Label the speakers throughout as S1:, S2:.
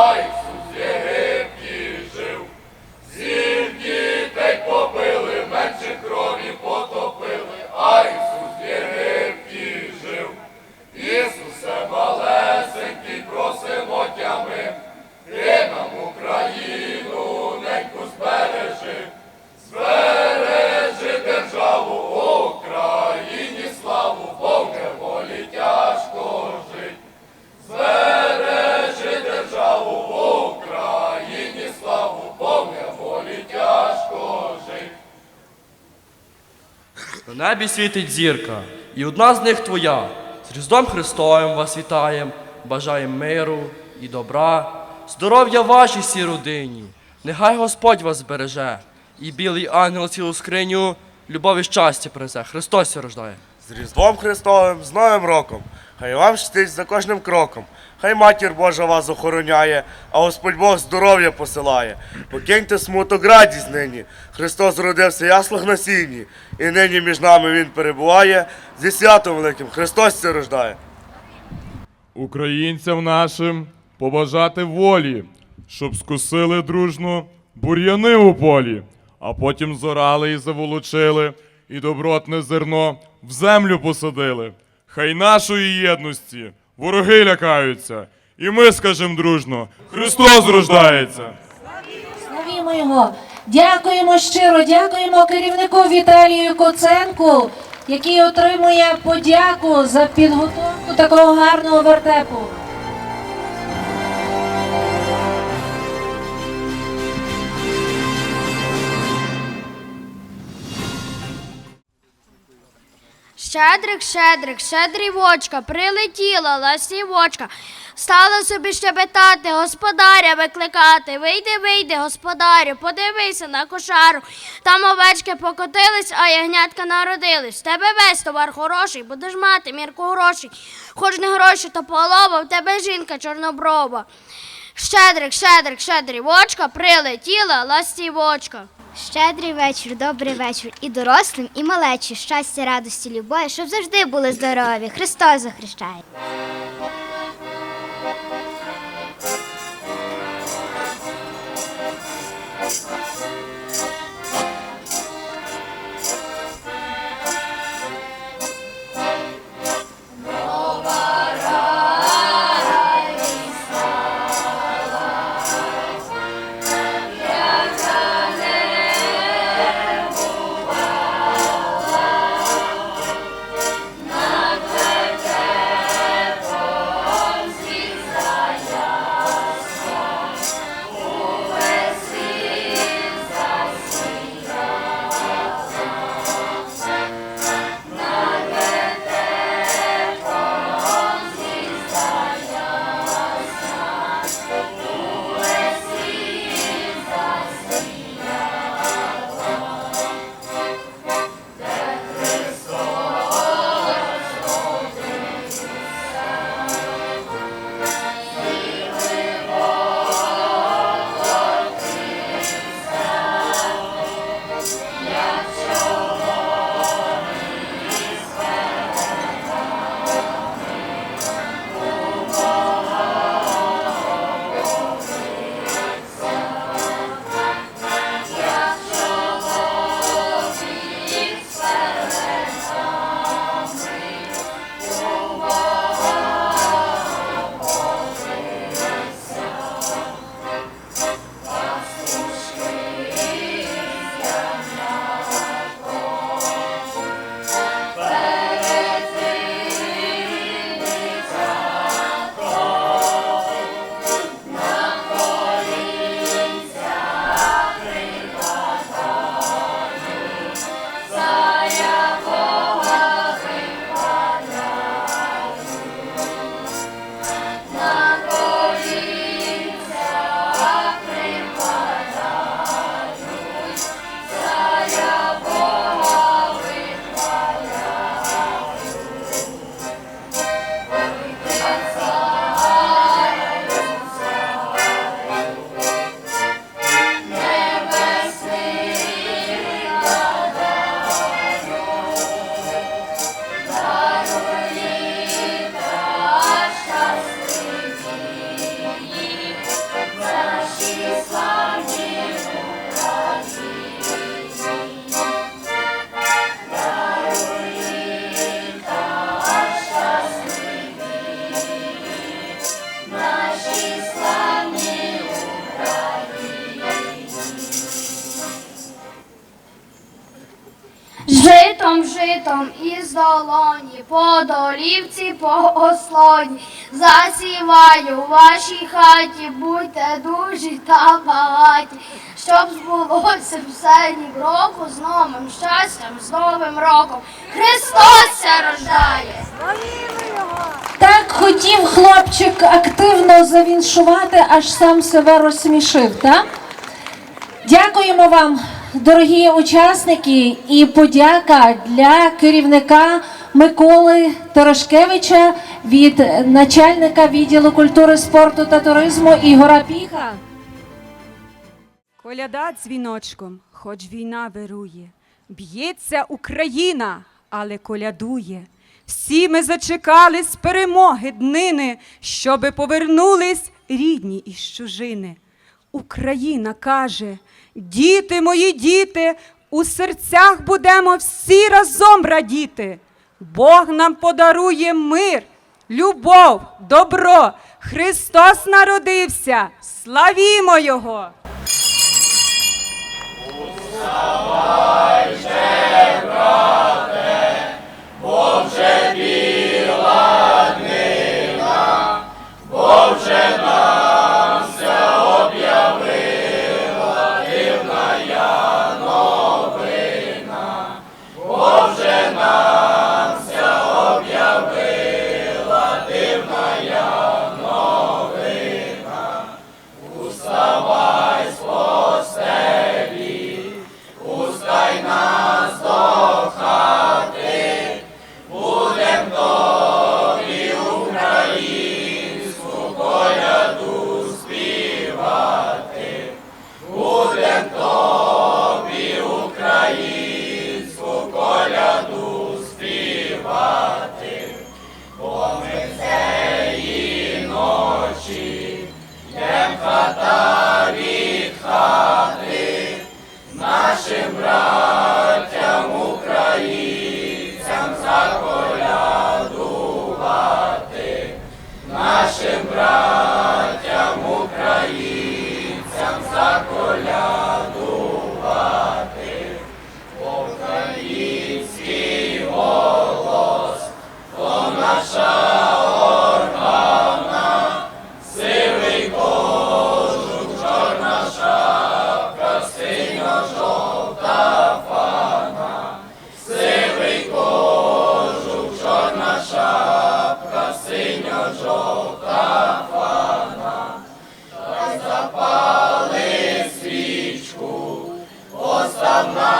S1: life. Небі світить зірка, і одна з них твоя. З Різдвом Христовим вас вітаєм, бажаєм миру і добра, здоров'я вашій всій родині. Нехай Господь вас збереже, і білий ангел цілу скриню, любов і щастя призе. Христос рождає.
S2: З Різдвом Христовим, з Новим роком. Хай вам щастить за кожним кроком. Хай матір Божа вас охороняє, а Господь Бог здоров'я посилає. Покиньте смуток радість нині. Христос родився яслах на сіні, і нині між нами Він перебуває. Зі святом великим Христос це рождає.
S3: Українцям нашим побажати волі, щоб скусили дружно бур'яни у полі, а потім зорали і заволочили, і добротне зерно в землю посадили. Хай нашої єдності вороги лякаються, і ми скажемо дружно: Христос рождається!
S4: Славімо його. Дякуємо щиро, дякуємо керівнику Віталію Коценку, який отримує подяку за підготовку такого гарного вертепу.
S5: Щедрик, щедрик, щедрівочка, прилетіла ластівочка, стала собі щебетати, господаря викликати. Вийди, вийди, господарю, подивися на кошару. Там овечки покотились, а ягнятка народились. В тебе весь товар хороший, будеш мати мірку грошей. Хоч не гроші, то полова, в тебе жінка чорноброва. Щедрик, щедрик, щедрівочка, прилетіла ластівочка.
S6: Щедрий вечір, добрий вечір і дорослим, і малечі, щастя, радості, любові, щоб завжди були здорові. Христос захрещає.
S5: Долоні, по долівці, по ослоні. Засіваю у вашій хаті, будьте дужі та багаті, щоб збулося все ні року з новим щастям, з новим роком. Христос рождає!
S4: Так хотів хлопчик активно завіншувати, аж сам себе розсмішив, так? Дякуємо вам, дорогі учасники, і подяка для керівника Миколи Торошкевича від начальника відділу культури, спорту та туризму Ігора Піха.
S7: Коляда дзвіночком, хоч війна вирує, б'ється Україна, але колядує. Всі ми зачекали з перемоги днини, щоби повернулись рідні із чужини. Україна каже: діти мої діти, у серцях будемо всі разом радіти. Бог нам подарує мир, любов, добро. Христос народився. Славімо Його!
S8: nossa.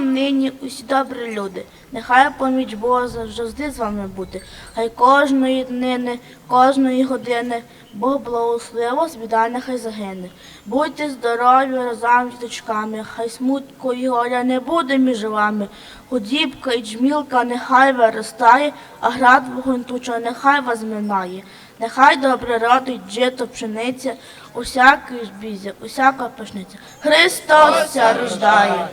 S8: Вам нині усі добрі люди. Нехай поміч Бога завжди з вами буде. Хай кожної днини, кожної години Бог благословив вас, біда нехай загине. Будьте здорові разом з дочками, хай смутку і горя не буде між вами. Худібка і джмілка нехай виростає, а град вогонь туча нехай вас минає. Нехай добре родить жито пшениця, усякий збізя, усяка пашниця. Христос рождає.